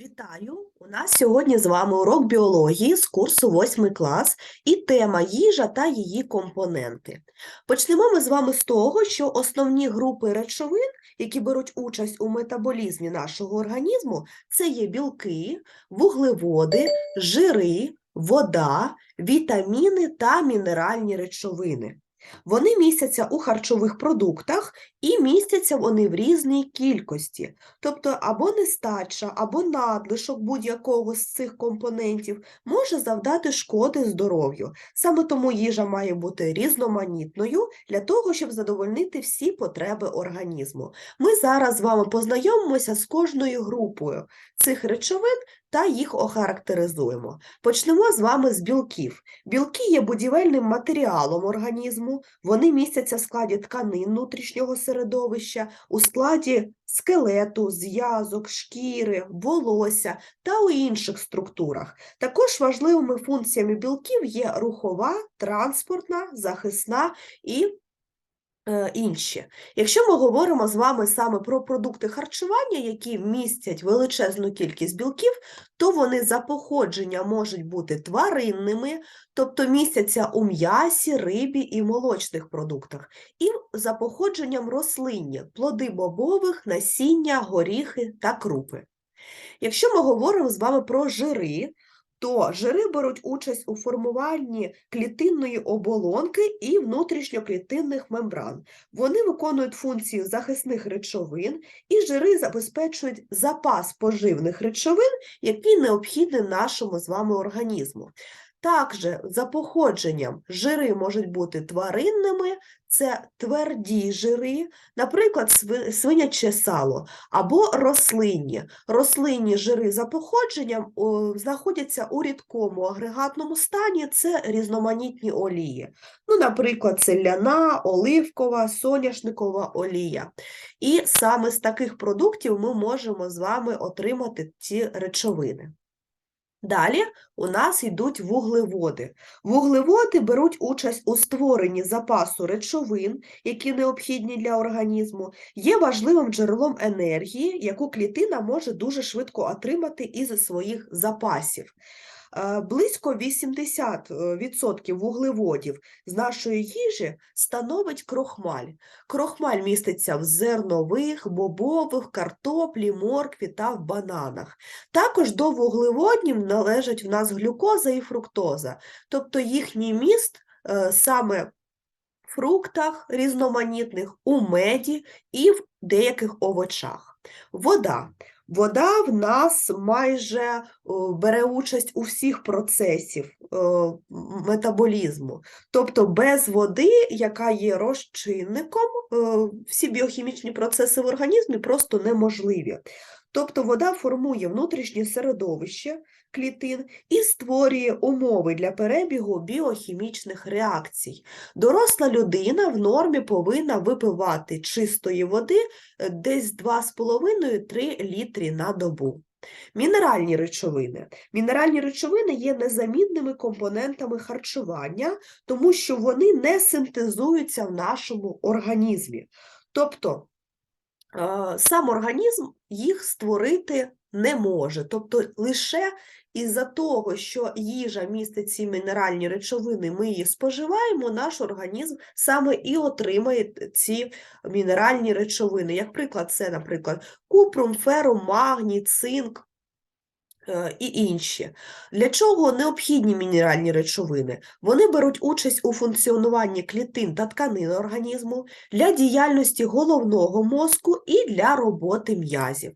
Вітаю! У нас сьогодні з вами урок біології з курсу 8 клас і тема їжа та її компоненти. Почнемо ми з вами з того, що основні групи речовин, які беруть участь у метаболізмі нашого організму, це є білки, вуглеводи, жири, вода, вітаміни та мінеральні речовини. Вони містяться у харчових продуктах і містяться вони в різній кількості. Тобто або нестача, або надлишок будь-якого з цих компонентів може завдати шкоди здоров'ю. Саме тому їжа має бути різноманітною для того, щоб задовольнити всі потреби організму. Ми зараз з вами познайомимося з кожною групою цих речовин та їх охарактеризуємо. Почнемо з вами з білків. Білки є будівельним матеріалом організму, вони містяться в складі тканин внутрішнього середовища, у складі скелету, зв'язок, шкіри, волосся та у інших структурах. Також важливими функціями білків є рухова, транспортна, захисна і інші. Якщо ми говоримо з вами саме про продукти харчування, які містять величезну кількість білків, то вони за походженням можуть бути тваринними, тобто містяться у м'ясі, рибі і молочних продуктах, і за походженням рослинні, плоди бобових, насіння, горіхи та крупи. Якщо ми говоримо з вами про жири, то жири беруть участь у формуванні клітинної оболонки і внутрішньоклітинних мембран. Вони виконують функцію захисних речовин, і жири забезпечують запас поживних речовин, які необхідні нашому з вами організму. Також за походженням жири можуть бути тваринними, це тверді жири, наприклад, свиняче сало, або рослинні. Рослинні жири за походженням знаходяться у рідкому агрегатному стані, це різноманітні олії. Ну, наприклад, це ляна, оливкова, соняшникова олія. І саме з таких продуктів ми можемо з вами отримати ці речовини. Далі у нас йдуть вуглеводи. Вуглеводи беруть участь у створенні запасу речовин, які необхідні для організму, є важливим джерелом енергії, яку клітина може дуже швидко отримати із своїх запасів. Е, Близько 80% вуглеводів з нашої їжі становить крохмаль. Крохмаль міститься в зернових, бобових, картоплі, моркві та в бананах. Також до вуглеводнів належать в нас глюкоза і фруктоза, тобто їхній міст е, саме в фруктах різноманітних, у меді і в деяких овочах. Вода. Вода в нас майже бере участь у всіх процесів е, метаболізму. Тобто без води, яка є розчинником, е, всі біохімічні процеси в організмі просто неможливі. Тобто вода формує внутрішнє середовище клітин і створює умови для перебігу біохімічних реакцій. Доросла людина в нормі повинна випивати чистої води е, десь 2,5-3 літри на добу. Мінеральні речовини. Мінеральні речовини є незамінними компонентами харчування, тому що вони не синтезуються в нашому організмі. Тобто сам організм їх створити не може. Тобто лише із-за того, що їжа містить ці мінеральні речовини, ми її споживаємо, наш організм саме і отримає ці мінеральні речовини. Як приклад, це, наприклад, купрум, ферум, магній, цинк. Е, І інші. Для чого необхідні мінеральні речовини? Вони беруть участь у функціонуванні клітин та тканин організму, для діяльності головного мозку і для роботи м'язів.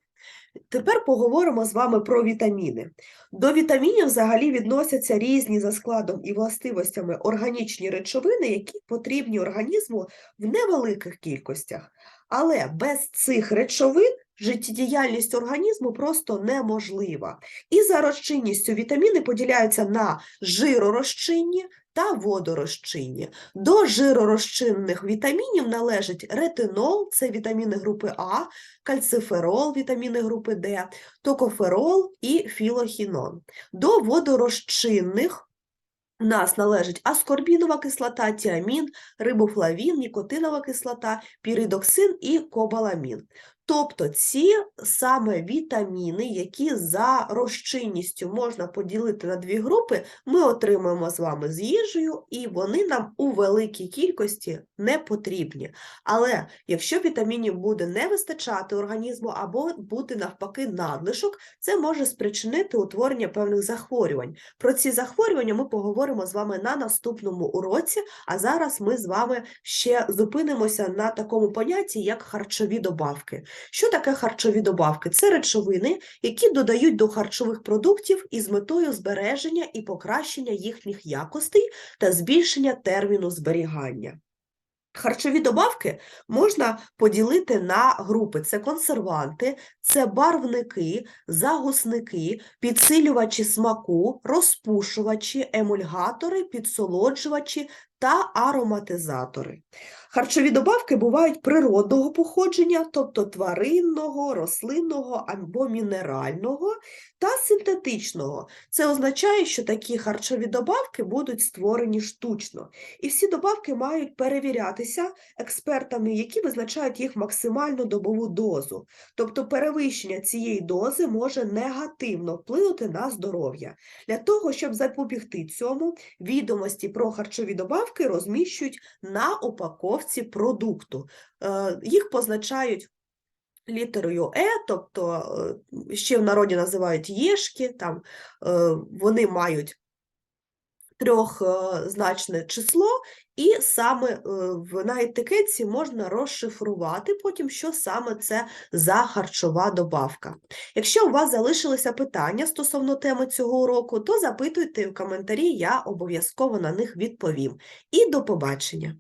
Тепер поговоримо з вами про вітаміни. До вітамінів взагалі відносяться різні за складом і властивостями органічні речовини, які потрібні організму в невеликих кількостях. Але без цих речовин життєдіяльність організму просто неможлива. І за розчинністю вітаміни поділяються на жиророзчинні та водорозчинні. До жиророзчинних вітамінів належить ретинол, це вітаміни групи А, кальциферол, вітаміни групи Д, токоферол і філохінон. До водорозчинних у нас належить аскорбінова кислота, тіамін, рибофлавін, нікотинова кислота, піридоксин і кобаламін. Тобто ці саме вітаміни, які за розчинністю можна поділити на дві групи, ми отримуємо з вами з їжею, і вони нам у великій кількості не потрібні. Але якщо вітамінів буде не вистачати організму або бути навпаки надлишок, це може спричинити утворення певних захворювань. Про ці захворювання ми поговоримо з вами на наступному уроці, а зараз ми з вами ще зупинимося на такому понятті, як харчові добавки. Що таке харчові добавки? Це речовини, які додають до харчових продуктів із метою збереження і покращення їхніх якостей та збільшення терміну зберігання. Харчові добавки можна поділити на групи: це консерванти, це барвники, загусники, підсилювачі смаку, розпушувачі, емульгатори, підсолоджувачі та ароматизатори. Харчові добавки бувають природного походження, тобто тваринного, рослинного або мінерального, та синтетичного. Це означає, що такі харчові добавки будуть створені штучно. І всі добавки мають перевірятися експертами, які визначають їх максимальну добову дозу. Тобто перевищення цієї дози може негативно вплинути на здоров'я. Для того, щоб запобігти цьому, відомості про харчові добавки розміщують на упаковці продукту. Е, Їх позначають літерою Е, тобто е, ще в народі називають єшки, там е, вони мають трьохзначне число, і саме е, на етикетці можна розшифрувати потім, що саме це за харчова добавка. Якщо у вас залишилися питання стосовно теми цього уроку, то запитуйте в коментарі, я обов'язково на них відповім. І до побачення!